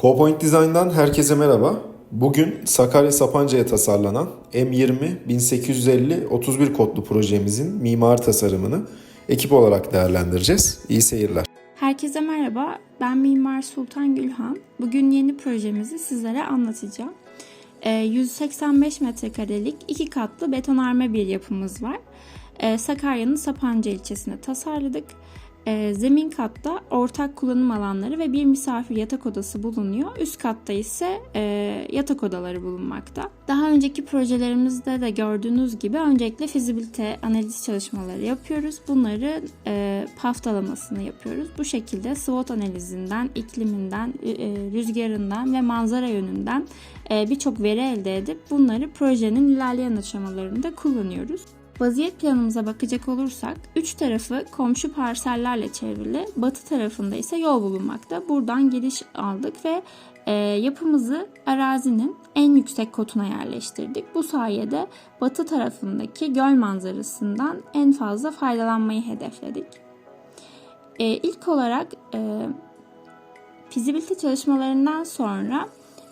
CoPoint Design'dan herkese merhaba. Bugün Sakarya Sapanca'ya tasarlanan M20 1850 31 kodlu projemizin mimari tasarımını ekip olarak değerlendireceğiz. İyi seyirler. Herkese merhaba, ben Mimar Sultan Gülhan. Bugün yeni projemizi sizlere anlatacağım. Ee, 185 metrekarelik iki katlı betonarme bir yapımız var. Ee, Sakarya'nın Sapanca ilçesine tasarladık. Ee, zemin katta ortak kullanım alanları ve bir misafir yatak odası bulunuyor. Üst katta ise e, yatak odaları bulunmakta. Daha önceki projelerimizde de gördüğünüz gibi öncelikle fizibilite analiz çalışmaları yapıyoruz. Bunları e, paftalamasını yapıyoruz. Bu şekilde SWOT analizinden, ikliminden, e, rüzgarından ve manzara yönünden e, birçok veri elde edip bunları projenin ilerleyen aşamalarında kullanıyoruz. Vaziyet planımıza bakacak olursak üç tarafı komşu parsellerle çevrili, batı tarafında ise yol bulunmakta. Buradan giriş aldık ve e, yapımızı arazinin en yüksek kotuna yerleştirdik. Bu sayede batı tarafındaki göl manzarasından en fazla faydalanmayı hedefledik. E, ilk olarak e, fizibilite çalışmalarından sonra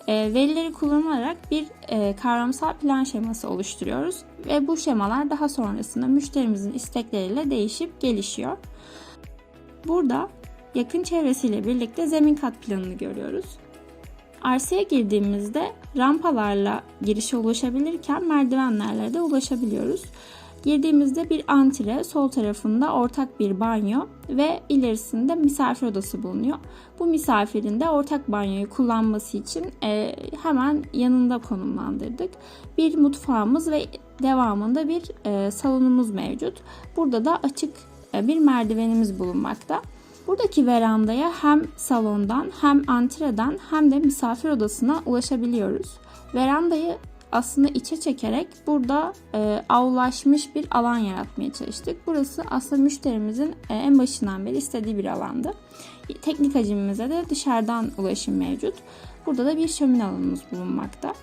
e, verileri kullanarak bir e, kavramsal plan şeması oluşturuyoruz ve bu şemalar daha sonrasında müşterimizin istekleriyle değişip gelişiyor. Burada yakın çevresiyle birlikte zemin kat planını görüyoruz. Arsaya girdiğimizde rampalarla girişe ulaşabilirken merdivenlerle de ulaşabiliyoruz. Girdiğimizde bir antre, sol tarafında ortak bir banyo ve ilerisinde misafir odası bulunuyor. Bu misafirin de ortak banyoyu kullanması için e, hemen yanında konumlandırdık. Bir mutfağımız ve devamında bir e, salonumuz mevcut. Burada da açık e, bir merdivenimiz bulunmakta. Buradaki verandaya hem salondan hem antreden hem de misafir odasına ulaşabiliyoruz. Verandayı aslında içe çekerek burada e, avlaşmış bir alan yaratmaya çalıştık. Burası aslında müşterimizin e, en başından beri istediği bir alandı. Teknik hacimimize de dışarıdan ulaşım mevcut. Burada da bir şömine alanımız bulunmakta.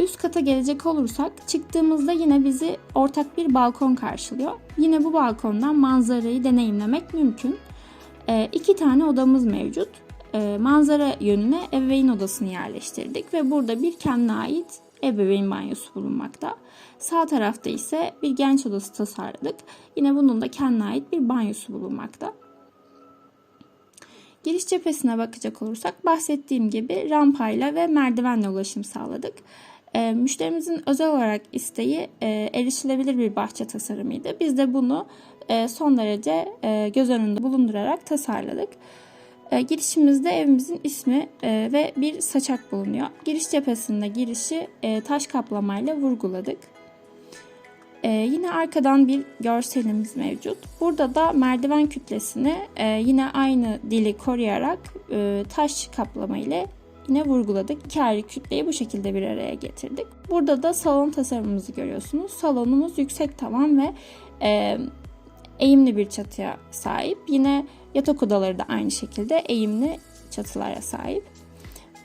Üst kata gelecek olursak çıktığımızda yine bizi ortak bir balkon karşılıyor. Yine bu balkondan manzarayı deneyimlemek mümkün. E, iki tane odamız mevcut e, manzara yönüne ebeveyn odasını yerleştirdik ve burada bir kendine ait ebeveyn banyosu bulunmakta. Sağ tarafta ise bir genç odası tasarladık. Yine bunun da kendine ait bir banyosu bulunmakta. Giriş cephesine bakacak olursak bahsettiğim gibi rampayla ve merdivenle ulaşım sağladık. E, müşterimizin özel olarak isteği e, erişilebilir bir bahçe tasarımıydı. Biz de bunu e, son derece e, göz önünde bulundurarak tasarladık. E, girişimizde evimizin ismi e, ve bir saçak bulunuyor. Giriş cephesinde girişi e, taş kaplamayla vurguladık. E, yine arkadan bir görselimiz mevcut. Burada da merdiven kütlesini e, yine aynı dili koruyarak e, taş kaplama ile yine vurguladık. İki ayrı kütleyi bu şekilde bir araya getirdik. Burada da salon tasarımımızı görüyorsunuz. Salonumuz yüksek tavan ve e, eğimli bir çatıya sahip. Yine yatak odaları da aynı şekilde eğimli çatılara sahip.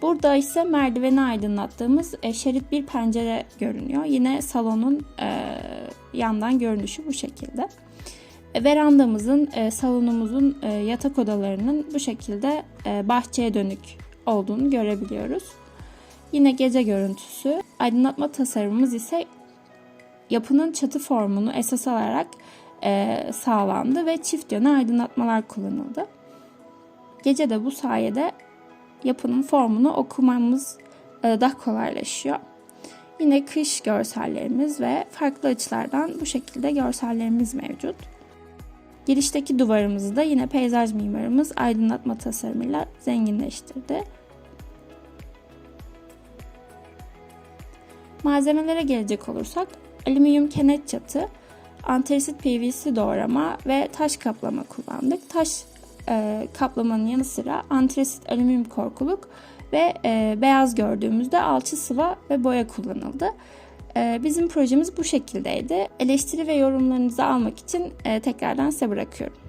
Burada ise merdiveni aydınlattığımız e, şerit bir pencere görünüyor. Yine salonun e, yandan görünüşü bu şekilde. E, verandamızın, salonumuzun, yatak odalarının bu şekilde bahçeye dönük olduğunu görebiliyoruz. Yine gece görüntüsü. Aydınlatma tasarımımız ise yapının çatı formunu esas alarak e, sağlandı ve çift yönlü aydınlatmalar kullanıldı. Gece de bu sayede yapının formunu okumamız e, daha kolaylaşıyor. Yine kış görsellerimiz ve farklı açılardan bu şekilde görsellerimiz mevcut. Girişteki duvarımızı da yine peyzaj mimarımız aydınlatma tasarımıyla zenginleştirdi. Malzemelere gelecek olursak alüminyum kenet çatı, antrasit PVC doğrama ve taş kaplama kullandık. Taş e, kaplamanın yanı sıra antrasit alüminyum korkuluk ve e, beyaz gördüğümüzde alçı sıva ve boya kullanıldı. E, bizim projemiz bu şekildeydi. Eleştiri ve yorumlarınızı almak için e, tekrardan size bırakıyorum.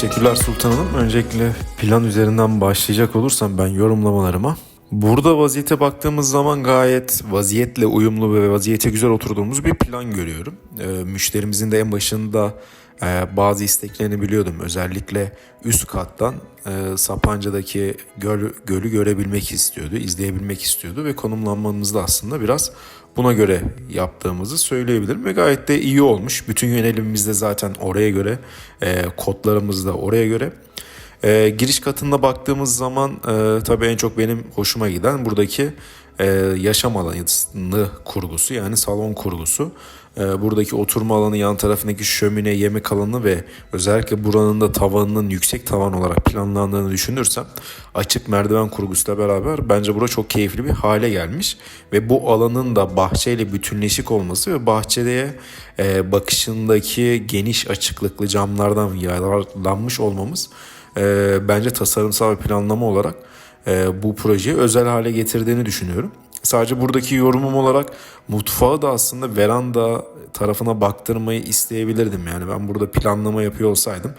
Teşekkürler Sultan Hanım. Öncelikle plan üzerinden başlayacak olursam ben yorumlamalarıma. Burada vaziyete baktığımız zaman gayet vaziyetle uyumlu ve vaziyete güzel oturduğumuz bir plan görüyorum. Ee, müşterimizin de en başında e, bazı isteklerini biliyordum. Özellikle üst kattan e, Sapanca'daki göl, gölü görebilmek istiyordu, izleyebilmek istiyordu ve konumlanmamız da aslında biraz buna göre yaptığımızı söyleyebilirim ve gayet de iyi olmuş. Bütün yönelimimiz de zaten oraya göre, e, kodlarımız da oraya göre. E, giriş katında baktığımız zaman e, tabii en çok benim hoşuma giden buradaki e, yaşam alanı kurgusu yani salon kurgusu. E, buradaki oturma alanı yan tarafındaki şömine, yemek alanı ve özellikle buranın da tavanının yüksek tavan olarak planlandığını düşünürsem açık merdiven kurgusuyla beraber bence bura çok keyifli bir hale gelmiş. Ve bu alanın da bahçeyle bütünleşik olması ve bahçeye e, bakışındaki geniş açıklıklı camlardan yararlanmış olmamız e, bence tasarımsal ve planlama olarak e, bu projeyi özel hale getirdiğini düşünüyorum. Sadece buradaki yorumum olarak mutfağı da aslında veranda tarafına baktırmayı isteyebilirdim. Yani ben burada planlama yapıyor olsaydım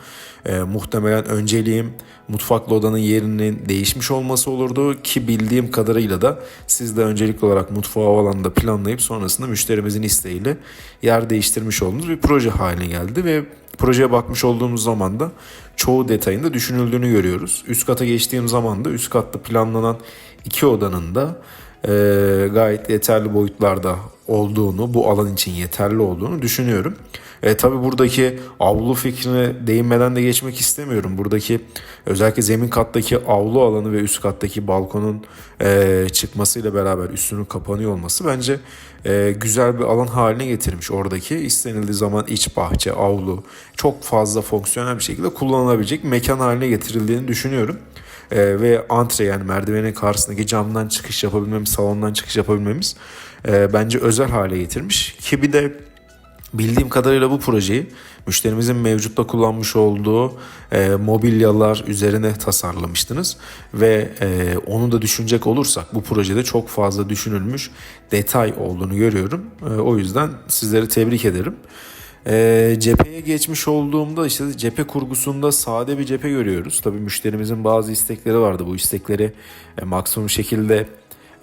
e, muhtemelen önceliğim mutfaklı odanın yerinin değişmiş olması olurdu ki bildiğim kadarıyla da siz de öncelikli olarak mutfağı o alanda planlayıp sonrasında müşterimizin isteğiyle yer değiştirmiş olduğunuz bir proje haline geldi ve projeye bakmış olduğumuz zaman da çoğu detayında düşünüldüğünü görüyoruz. Üst kata geçtiğim zaman da üst katta planlanan iki odanın da e, gayet yeterli boyutlarda olduğunu, bu alan için yeterli olduğunu düşünüyorum. E, tabii buradaki avlu fikrine değinmeden de geçmek istemiyorum. Buradaki özellikle zemin kattaki avlu alanı ve üst kattaki balkonun e, çıkmasıyla beraber üstünün kapanıyor olması bence e, güzel bir alan haline getirmiş oradaki. istenildiği zaman iç bahçe, avlu çok fazla fonksiyonel bir şekilde kullanılabilecek mekan haline getirildiğini düşünüyorum. Ee, ve antre yani merdivenin karşısındaki camdan çıkış yapabilmemiz, salondan çıkış yapabilmemiz e, bence özel hale getirmiş. Ki bir de bildiğim kadarıyla bu projeyi müşterimizin mevcutta kullanmış olduğu e, mobilyalar üzerine tasarlamıştınız ve e, onu da düşünecek olursak bu projede çok fazla düşünülmüş detay olduğunu görüyorum. E, o yüzden sizleri tebrik ederim. E, cepheye geçmiş olduğumda işte cephe kurgusunda sade bir cephe görüyoruz. Tabii müşterimizin bazı istekleri vardı. Bu istekleri e, maksimum şekilde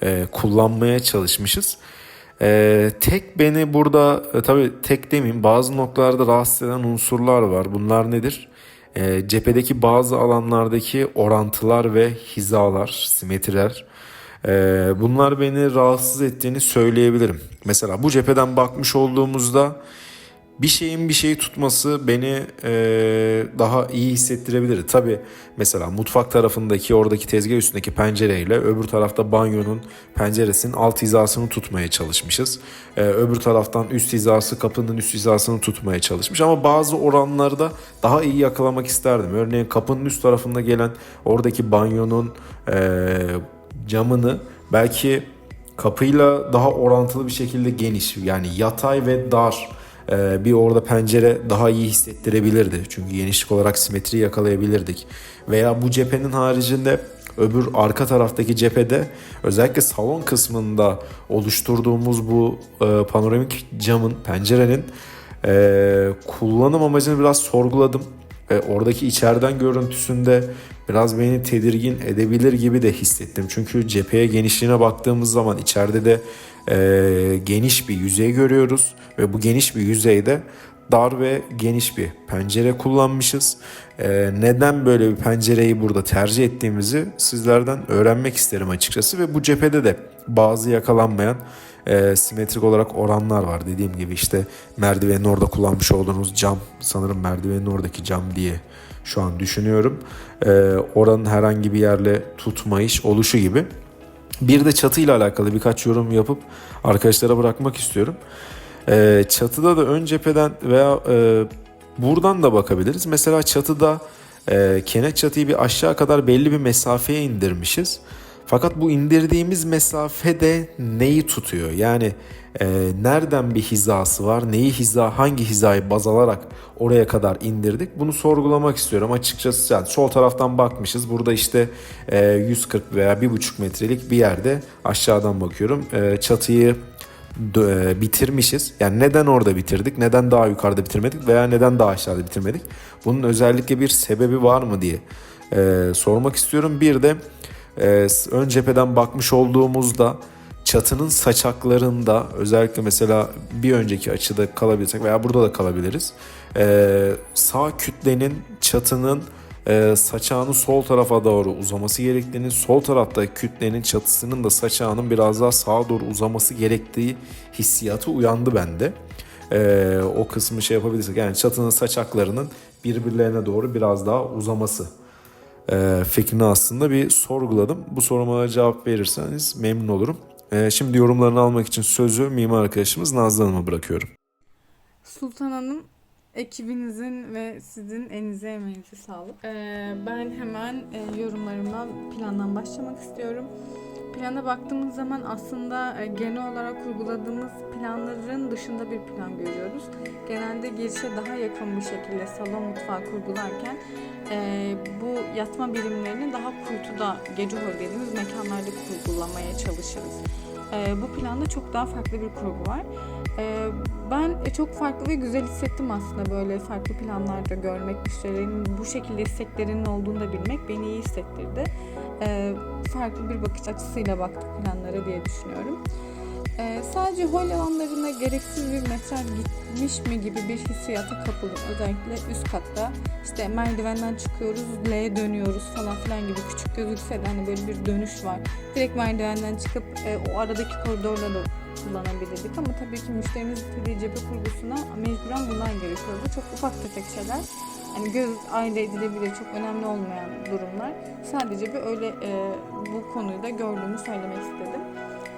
e, kullanmaya çalışmışız. E, tek beni burada e, tabii tek demeyeyim bazı noktalarda rahatsız eden unsurlar var. Bunlar nedir? E, cephedeki bazı alanlardaki orantılar ve hizalar, simetriler. E, bunlar beni rahatsız ettiğini söyleyebilirim. Mesela bu cepheden bakmış olduğumuzda bir şeyin bir şeyi tutması beni e, daha iyi hissettirebilir. Tabi mesela mutfak tarafındaki oradaki tezgah üstündeki pencereyle öbür tarafta banyonun penceresinin alt hizasını tutmaya çalışmışız. E, öbür taraftan üst hizası kapının üst hizasını tutmaya çalışmış ama bazı oranlarda daha iyi yakalamak isterdim. Örneğin kapının üst tarafında gelen oradaki banyonun e, camını belki kapıyla daha orantılı bir şekilde geniş yani yatay ve dar ee, bir orada pencere daha iyi hissettirebilirdi. Çünkü genişlik olarak simetri yakalayabilirdik. Veya bu cephenin haricinde öbür arka taraftaki cephede özellikle salon kısmında oluşturduğumuz bu e, panoramik camın, pencerenin e, kullanım amacını biraz sorguladım. E, oradaki içeriden görüntüsünde biraz beni tedirgin edebilir gibi de hissettim. Çünkü cepheye genişliğine baktığımız zaman içeride de e, geniş bir yüzey görüyoruz ve bu geniş bir yüzeyde dar ve geniş bir pencere kullanmışız. E, neden böyle bir pencereyi burada tercih ettiğimizi sizlerden öğrenmek isterim açıkçası ve bu cephede de bazı yakalanmayan e, simetrik olarak oranlar var. Dediğim gibi işte merdivenin orada kullanmış olduğunuz cam sanırım merdivenin oradaki cam diye şu an düşünüyorum. E, oranın herhangi bir yerle tutmayış oluşu gibi. Bir de çatıyla alakalı birkaç yorum yapıp arkadaşlara bırakmak istiyorum. E, çatıda da ön cepheden veya e, buradan da bakabiliriz. Mesela çatıda e, kenet çatıyı bir aşağı kadar belli bir mesafeye indirmişiz. Fakat bu indirdiğimiz mesafede neyi tutuyor? Yani e, nereden bir hizası var? Neyi hiza, hangi hizayı baz alarak oraya kadar indirdik? Bunu sorgulamak istiyorum. Açıkçası yani sol taraftan bakmışız. Burada işte e, 140 veya 1,5 metrelik bir yerde aşağıdan bakıyorum. E, çatıyı e, bitirmişiz. Yani neden orada bitirdik, neden daha yukarıda bitirmedik veya neden daha aşağıda bitirmedik? Bunun özellikle bir sebebi var mı diye e, sormak istiyorum. Bir de e, ön cepheden bakmış olduğumuzda çatının saçaklarında özellikle mesela bir önceki açıda kalabilirsek veya burada da kalabiliriz. E, sağ kütlenin çatının e, saçağının sol tarafa doğru uzaması gerektiğini, sol tarafta kütlenin çatısının da saçağının biraz daha sağa doğru uzaması gerektiği hissiyatı uyandı bende. E, o kısmı şey yapabilirsek yani çatının saçaklarının birbirlerine doğru biraz daha uzaması e, fikrini aslında bir sorguladım. Bu soruma cevap verirseniz memnun olurum. E, şimdi yorumlarını almak için sözü mimar arkadaşımız Nazlı Hanım'a bırakıyorum. Sultan Hanım, ekibinizin ve sizin elinize emeğinize sağlık. Ee, ben hemen e, yorumlarımdan, plandan başlamak istiyorum. Plana baktığımız zaman aslında e, genel olarak kurguladığımız planların dışında bir plan görüyoruz. Genelde girişe daha yakın bir şekilde salon mutfağı kurgularken e, bu yatma birimlerini daha kuytuda, gece hol dediğimiz mekanlarda kurgulamaya çalışırız. E, bu planda çok daha farklı bir kurgu var. Ee, ben e, çok farklı ve güzel hissettim aslında böyle farklı planlarda görmek, müşterilerin bu şekilde isteklerinin olduğunu da bilmek beni iyi hissettirdi. Ee, farklı bir bakış açısıyla baktık planlara diye düşünüyorum. Ee, sadece hol alanlarına gereksiz bir metraj gitmiş mi gibi bir hissiyata kapıldım. Özellikle üst katta işte merdivenden çıkıyoruz, L'ye dönüyoruz falan filan gibi küçük gözükse de hani böyle bir dönüş var. Direkt merdivenden çıkıp e, o aradaki koridorla da kullanabilirdik ama tabii ki müşterimiz istediği cephe kurgusuna mecburen bunlar gerekiyordu. Çok ufak tefek şeyler. Hani göz aile edilebilir, çok önemli olmayan durumlar. Sadece bir öyle e, bu konuyu da gördüğümü söylemek istedim.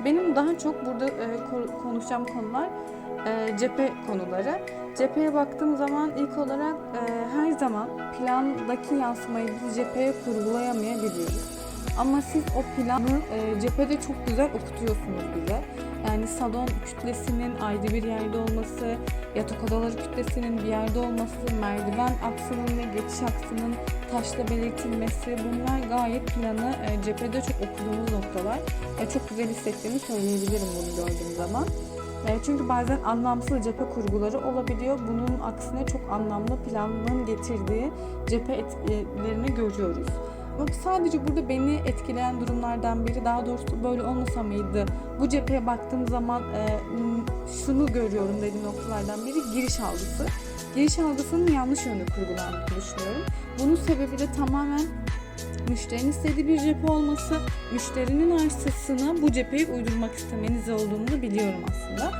Benim daha çok burada e, ko- konuşacağım konular e, cephe konuları. Cepheye baktığım zaman ilk olarak e, her zaman plandaki yansımayı biz cepheye kurgulayamayabiliyoruz. Ama siz o planı e, cephede çok güzel okutuyorsunuz bize. Yani salon kütlesinin ayrı bir yerde olması, yatak odaları kütlesinin bir yerde olması, merdiven aksının ve geçiş aksının taşla belirtilmesi bunlar gayet planı e, cephede çok okuduğumuz noktalar. Çok güzel hissettiğimi söyleyebilirim bunu gördüğüm zaman. E, çünkü bazen anlamsız cephe kurguları olabiliyor. Bunun aksine çok anlamlı planın getirdiği cephe etkilerini görüyoruz. Sadece burada beni etkileyen durumlardan biri daha doğrusu böyle olmasa mıydı? Bu cepheye baktığım zaman e, şunu görüyorum dediğim noktalardan biri giriş algısı. Giriş algısının yanlış yönde kurgulandığını düşünüyorum. Bunun sebebi de tamamen müşterinin istediği bir cephe olması, müşterinin arsasına bu cepheyi uydurmak istemeniz olduğunu biliyorum aslında.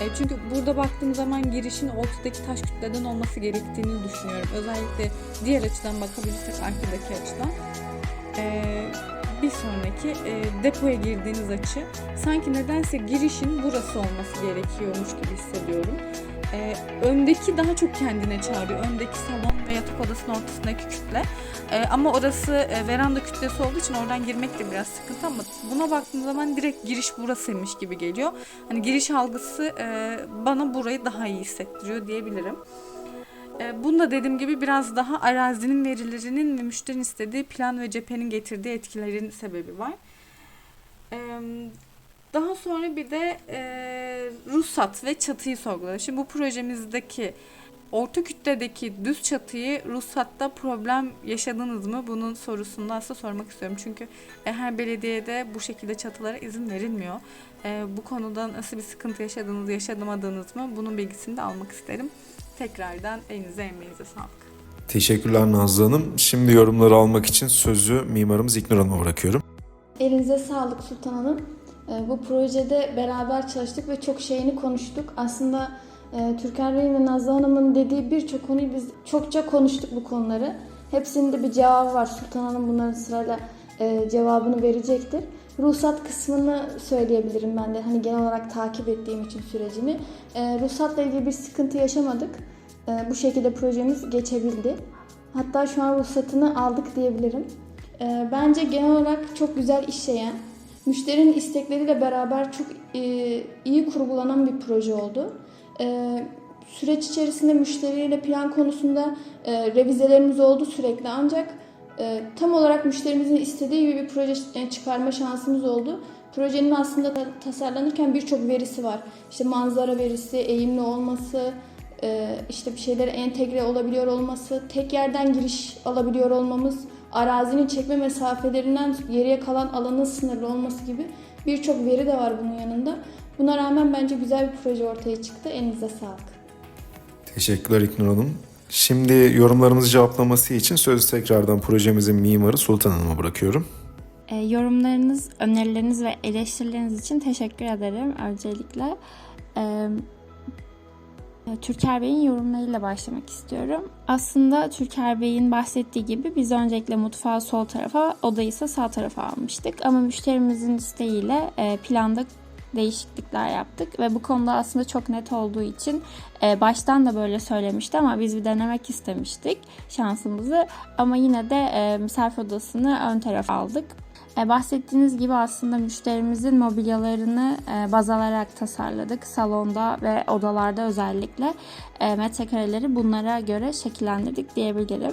E, çünkü burada baktığım zaman girişin ortadaki taş kütleden olması gerektiğini düşünüyorum. Özellikle diğer açıdan bakabilirsek arkadaki açıdan. E, bir sonraki e, depoya girdiğiniz açı sanki nedense girişin burası olması gerekiyormuş gibi hissediyorum. E, öndeki daha çok kendine çağırıyor. Öndeki salon ve yatak odasının ortasındaki kütle. E, ama orası e, veranda kütlesi olduğu için oradan girmek de biraz sıkıntı ama buna baktığım zaman direkt giriş burasıymış gibi geliyor. Hani giriş algısı e, bana burayı daha iyi hissettiriyor diyebilirim. E, Bunu da dediğim gibi biraz daha arazinin verilerinin ve müşterinin istediği plan ve cephenin getirdiği etkilerin sebebi var. E, Daha sonra bir de e, ruhsat ve çatıyı sorguladım. Şimdi bu projemizdeki orta kütledeki düz çatıyı ruhsatta problem yaşadınız mı? Bunun sorusunu da aslında sormak istiyorum. Çünkü her belediyede bu şekilde çatılara izin verilmiyor. Bu konuda nasıl bir sıkıntı yaşadınız, yaşamadınız mı? Bunun bilgisini de almak isterim. Tekrardan elinize emeğinize sağlık. Teşekkürler Nazlı Hanım. Şimdi yorumları almak için sözü mimarımız İknur Hanım'a bırakıyorum. Elinize sağlık Sultan Hanım. Ee, Bu projede beraber çalıştık ve çok şeyini konuştuk. Aslında e, Türkan Bey'in ve Nazlı Hanım'ın dediği birçok konuyu biz çokça konuştuk bu konuları. Hepsinin de bir cevabı var. Sultan Hanım bunların sırayla e, cevabını verecektir. Ruhsat kısmını söyleyebilirim ben de hani genel olarak takip ettiğim için sürecini. E, Ruhsatla ilgili bir sıkıntı yaşamadık. E, Bu şekilde projemiz geçebildi. Hatta şu an ruhsatını aldık diyebilirim. E, Bence genel olarak çok güzel işleyen, müşterinin istekleriyle beraber çok e, iyi kurgulanan bir proje oldu. E, süreç içerisinde müşteriyle plan konusunda e, revizelerimiz oldu sürekli ancak e, tam olarak müşterimizin istediği gibi bir proje e, çıkarma şansımız oldu. Projenin aslında ta- tasarlanırken birçok verisi var. İşte manzara verisi, eğimli olması, e, işte bir şeylere entegre olabiliyor olması, tek yerden giriş alabiliyor olmamız, arazinin çekme mesafelerinden geriye kalan alanın sınırlı olması gibi birçok veri de var bunun yanında. Buna rağmen bence güzel bir proje ortaya çıktı. Elinize sağlık. Teşekkürler İknur Hanım. Şimdi yorumlarımızı cevaplaması için sözü tekrardan projemizin mimarı Sultan Hanım'a bırakıyorum. E, yorumlarınız, önerileriniz ve eleştirileriniz için teşekkür ederim öncelikle. E, Türker Bey'in yorumlarıyla başlamak istiyorum. Aslında Türker Bey'in bahsettiği gibi biz öncelikle mutfağı sol tarafa, odayı ise sağ tarafa almıştık. Ama müşterimizin isteğiyle e, planda değişiklikler yaptık ve bu konuda aslında çok net olduğu için e, baştan da böyle söylemişti ama biz bir denemek istemiştik şansımızı ama yine de e, misafir odasını ön tarafa aldık. E, bahsettiğiniz gibi aslında müşterimizin mobilyalarını e, baz alarak tasarladık. Salonda ve odalarda özellikle e, metrekareleri bunlara göre şekillendirdik diyebilirim.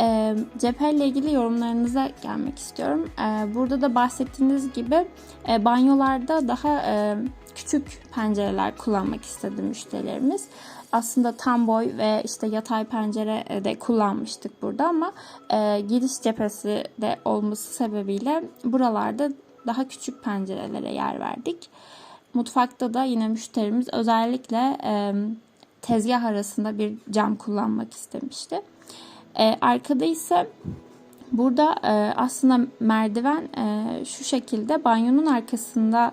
E, cepheyle ilgili yorumlarınıza gelmek istiyorum. E, burada da bahsettiğiniz gibi e, banyolarda daha e, küçük pencereler kullanmak istedi müşterilerimiz. Aslında tam boy ve işte yatay pencere e, de kullanmıştık burada ama e, giriş cephesi de olması sebebiyle buralarda daha küçük pencerelere yer verdik. Mutfakta da yine müşterimiz özellikle e, tezgah arasında bir cam kullanmak istemişti. E, arkada ise burada e, aslında merdiven e, şu şekilde banyonun arkasında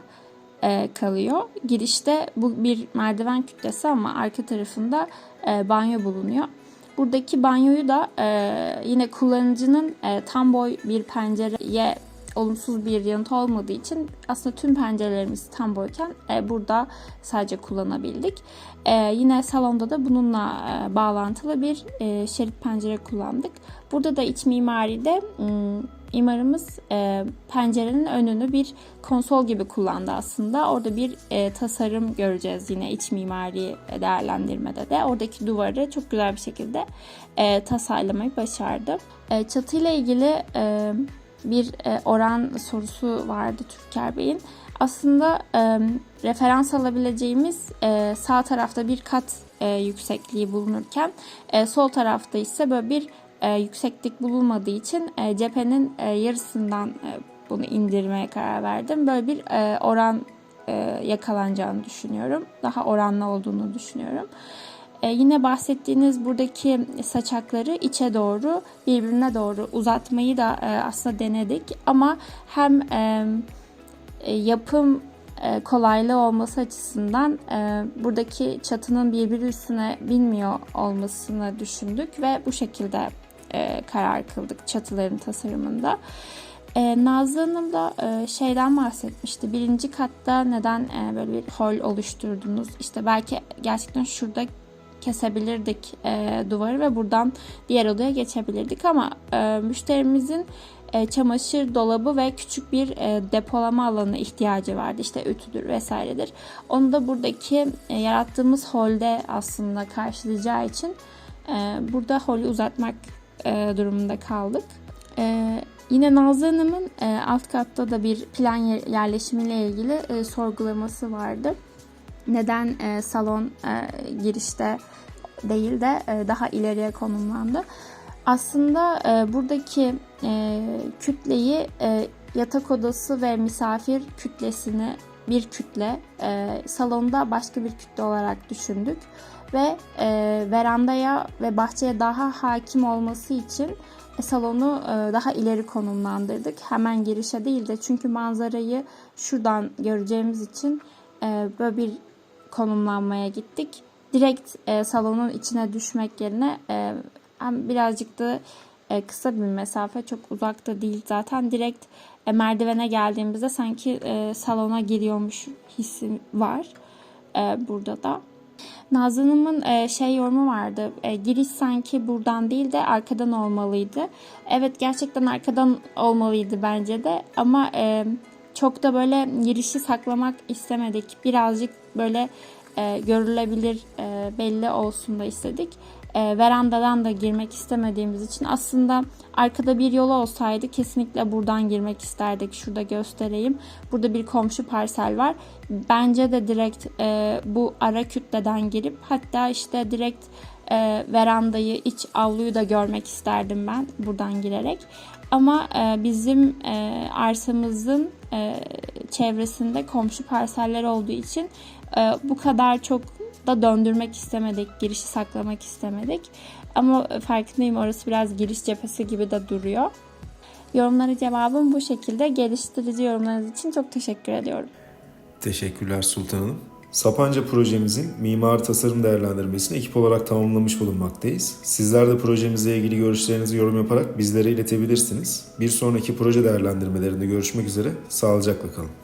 e, kalıyor. Girişte bu bir merdiven kütlesi ama arka tarafında e, banyo bulunuyor. Buradaki banyoyu da e, yine kullanıcının e, tam boy bir pencereye olumsuz bir yanıt olmadığı için aslında tüm pencerelerimiz tam boyken e, burada sadece kullanabildik. E, yine salonda da bununla e, bağlantılı bir e, şerit pencere kullandık. Burada da iç mimaride m, mimarımız e, pencerenin önünü bir konsol gibi kullandı aslında. Orada bir e, tasarım göreceğiz yine iç mimari değerlendirmede de. Oradaki duvarı çok güzel bir şekilde e, tasarlamayı başardı. E, çatıyla ilgili e, bir e, oran sorusu vardı Türker Bey'in. Aslında e, referans alabileceğimiz e, sağ tarafta bir kat yüksekliği bulunurken sol tarafta ise böyle bir yükseklik bulunmadığı için cephenin yarısından bunu indirmeye karar verdim. Böyle bir oran yakalanacağını düşünüyorum. Daha oranlı olduğunu düşünüyorum. E, yine bahsettiğiniz buradaki saçakları içe doğru birbirine doğru uzatmayı da e, aslında denedik ama hem e, e, yapım kolaylığı olması açısından buradaki çatının birbiri üstüne binmiyor olmasını düşündük ve bu şekilde karar kıldık çatıların tasarımında. Nazlı Hanım da şeyden bahsetmişti. Birinci katta neden böyle bir hol oluşturdunuz? İşte belki gerçekten şurada kesebilirdik e, duvarı ve buradan diğer odaya geçebilirdik ama e, müşterimizin e, çamaşır dolabı ve küçük bir e, depolama alanı ihtiyacı vardı. İşte ütüdür vesairedir. Onu da buradaki e, yarattığımız holde aslında karşılayacağı için e, burada holü uzatmak e, durumunda kaldık. E, yine Nazlı Hanım'ın e, alt katta da bir plan yer- yerleşimiyle ilgili e, sorgulaması vardı. Neden e, salon e, girişte değil de e, daha ileriye konumlandı? Aslında e, buradaki e, kütleyi yatak odası ve misafir kütlesini bir kütle, salonda başka bir kütle olarak düşündük ve verandaya ve bahçeye daha hakim olması için salonu daha ileri konumlandırdık. Hemen girişe değil de çünkü manzarayı şuradan göreceğimiz için böyle bir konumlanmaya gittik. Direkt e, salonun içine düşmek yerine e, hem birazcık da e, kısa bir mesafe çok uzakta değil zaten direkt e, merdivene geldiğimizde sanki e, salona giriyormuş hissi var e, burada da. Nazlı Hanım'ın e, şey yorumu vardı. E, giriş sanki buradan değil de arkadan olmalıydı. Evet gerçekten arkadan olmalıydı bence de ama e, çok da böyle girişi saklamak istemedik. Birazcık böyle e, görülebilir e, belli olsun da istedik. e, verandadan da girmek istemediğimiz için aslında arkada bir yol olsaydı kesinlikle buradan girmek isterdik. Şurada göstereyim. Burada bir komşu parsel var. Bence de direkt e, bu ara kütleden girip hatta işte direkt e, verandayı, iç avluyu da görmek isterdim ben buradan girerek. Ama e, bizim e, arsamızın e, çevresinde komşu parseller olduğu için e, bu kadar çok da döndürmek istemedik, girişi saklamak istemedik. Ama farkındayım orası biraz giriş cephesi gibi de duruyor. Yorumlara cevabım bu şekilde. Geliştirici yorumlarınız için çok teşekkür ediyorum. Teşekkürler Sultan Hanım. Sapanca projemizin mimari tasarım değerlendirmesini ekip olarak tamamlamış bulunmaktayız. Sizler de projemizle ilgili görüşlerinizi yorum yaparak bizlere iletebilirsiniz. Bir sonraki proje değerlendirmelerinde görüşmek üzere. Sağlıcakla kalın.